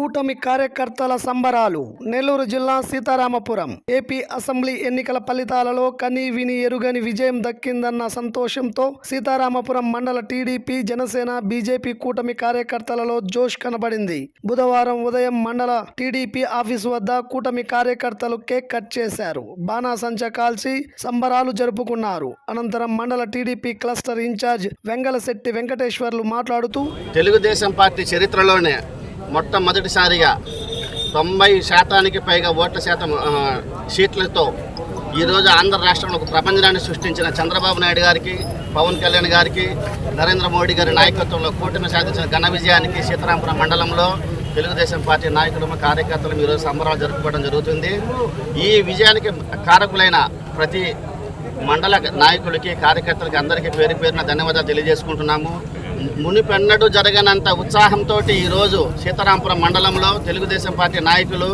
కూటమి కార్యకర్తల సంబరాలు. నెల్లూరు జిల్లా సీతారామపురం. ఏపీ అసెంబ్లీ ఎన్నికల ఫలితాలలో కని విని ఎరుగని విజయం దక్కిందన్న సంతోషంతో సీతారామపురం మండల టీడీపీ జనసేన బీజేపీ కూటమి కార్యకర్తలలో జోష్ కనబడింది. బుధవారం ఉదయం మండల టీడీపీ ఆఫీసు వద్ద కూటమి కార్యకర్తలు కేక్ కట్ చేశారు. బాణాసంచ కాల్చి సంబరాలు జరుపుకున్నారు. అనంతరం మండల TDP cluster incharge Vengalasetty Venkateswarlu మాట్లాడుతూ తెలుగుదేశం పార్టీ చరిత్రలోనే మొట్టమొదటిసారిగా తొంభై శాతానికి పైగా ఓట్ల శాతం సీట్లతో ఈరోజు ఆంధ్ర రాష్ట్రంలో ఒక ప్రపంచాన్ని సృష్టించిన చంద్రబాబు నాయుడు గారికి పవన్ కళ్యాణ్ గారికి నరేంద్ర మోడీ గారి నాయకత్వంలో కూటమి సాధించిన ఘన విజయానికి సీతారాంపురం మండలంలో తెలుగుదేశం పార్టీ నాయకులు కార్యకర్తలు ఈరోజు సంబరాలు జరుపుకోవడం జరుగుతుంది. ఈ విజయానికి కారకులైన ప్రతి మండల నాయకులకి కార్యకర్తలకి అందరికీ పేరు పేరున ధన్యవాదాలు తెలియజేసుకుంటున్నాము. మునిపెన్నడూ జరగనంత ఉత్సాహంతో ఈరోజు సీతారాంపురం మండలంలో తెలుగుదేశం పార్టీ నాయకులు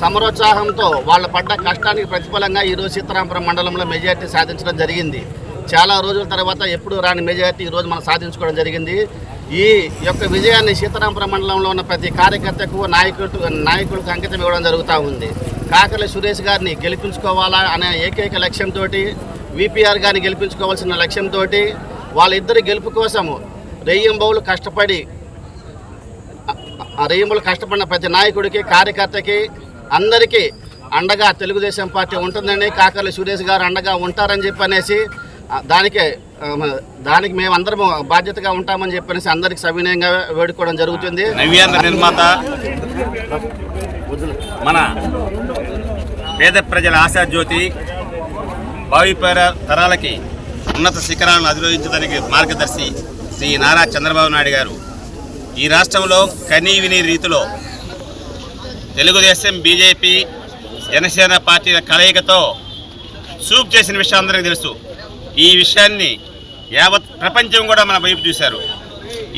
సమరోత్సాహంతో వాళ్ళ పడ్డ కష్టానికి ప్రతిఫలంగా ఈరోజు సీతారాంపురం మండలంలో మెజార్టీ సాధించడం జరిగింది. చాలా రోజుల తర్వాత ఎప్పుడు రాని మెజార్టీ ఈరోజు మనం సాధించుకోవడం జరిగింది. ఈ యొక్క విజయాన్ని సీతారాంపురం మండలంలో ఉన్న ప్రతి కార్యకర్తకు నాయకుడు నాయకులకు అంకితం ఇవ్వడం జరుగుతూ ఉంది. కాకల సురేష్ గారిని గెలిపించుకోవాలా అనే ఏకైక లక్ష్యంతో విపిఆర్ గారిని గెలిపించుకోవాల్సిన లక్ష్యంతో వాళ్ళిద్దరి గెలుపు కోసము రెయ్యంబౌలు కష్టపడి ఆ రెయ్యంబులు కష్టపడిన ప్రతి నాయకుడికి కార్యకర్తకి అందరికీ అండగా తెలుగుదేశం పార్టీ ఉంటుందని కాకర్ల సురేష్ గారు అండగా ఉంటారని చెప్పనేసి అనేసి దానికే దానికి మేము బాధ్యతగా ఉంటామని చెప్పనేసి అందరికి సవినయంగా వేడుకోవడం జరుగుతుంది. నవ్యాంధ్ర నిర్మాత మన పేద ప్రజల ఆశాజ్యోతి భావిపర తరాలకి ఉన్నత శిఖరాలను అధిరోహించడానికి మార్గదర్శి శ్రీ నారా చంద్రబాబు నాయుడు గారు. ఈ రాష్ట్రంలో కనీ విని రీతిలో తెలుగుదేశం బీజేపీ జనసేన పార్టీల కలయికతో సూప్ చేసిన విషయం అందరికీ తెలుసు. ఈ విషయాన్ని యావత్ ప్రపంచం కూడా మన వైపు చూశారు.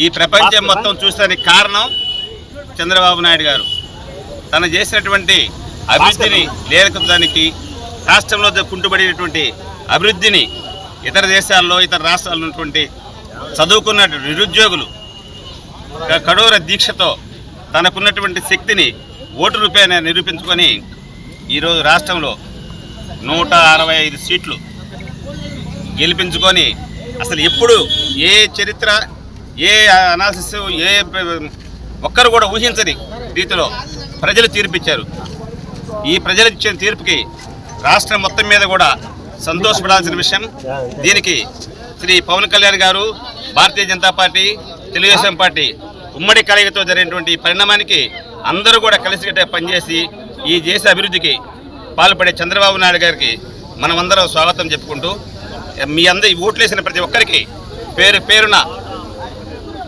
ఈ ప్రపంచం మొత్తం చూసానికి కారణం చంద్రబాబు నాయుడు గారు. తను చేసినటువంటి అభివృద్ధిని లేరకడానికి రాష్ట్రంలో కుంటుబడినటువంటి అభివృద్ధిని ఇతర దేశాల్లో ఇతర రాష్ట్రాల్లో ఉన్నటువంటి చదువుకున్న నిరుద్యోగులు క- కఠోర దీక్షతో తనకున్నటువంటి శక్తిని ఓటు రూపాయన నిరూపించుకొని ఈరోజు రాష్ట్రంలో నూట అరవై ఐదు సీట్లు గెలిపించుకొని అసలు ఎప్పుడు ఏ చరిత్ర ఏ అనాలిసిస్ ఏ ఒక్కరు కూడా ఊహించని రీతిలో ప్రజలు తీర్పిచ్చారు. ఈ ప్రజలు ఇచ్చిన తీర్పుకి రాష్ట్రం మొత్తం మీద కూడా సంతోషపడాల్సిన విషయం. దీనికి శ్రీ పవన్ కళ్యాణ్ గారు భారతీయ జనతా పార్టీ తెలుగుదేశం పార్టీ ఉమ్మడి కలయికతో జరిగినటువంటి పరిణామానికి అందరూ కూడా కలిసికట్టే పనిచేసి ఈ దేశ అభివృద్ధికి పాల్పడే చంద్రబాబు నాయుడు గారికి మనమందరం స్వాగతం చెప్పుకుంటూ మీ అందరి ఓట్లేసిన ప్రతి ఒక్కరికి పేరు పేరున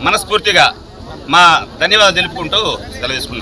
మనస్ఫూర్తిగా మా ధన్యవాదాలు తెలుపుకుంటూ సెలవు తీసుకున్నాం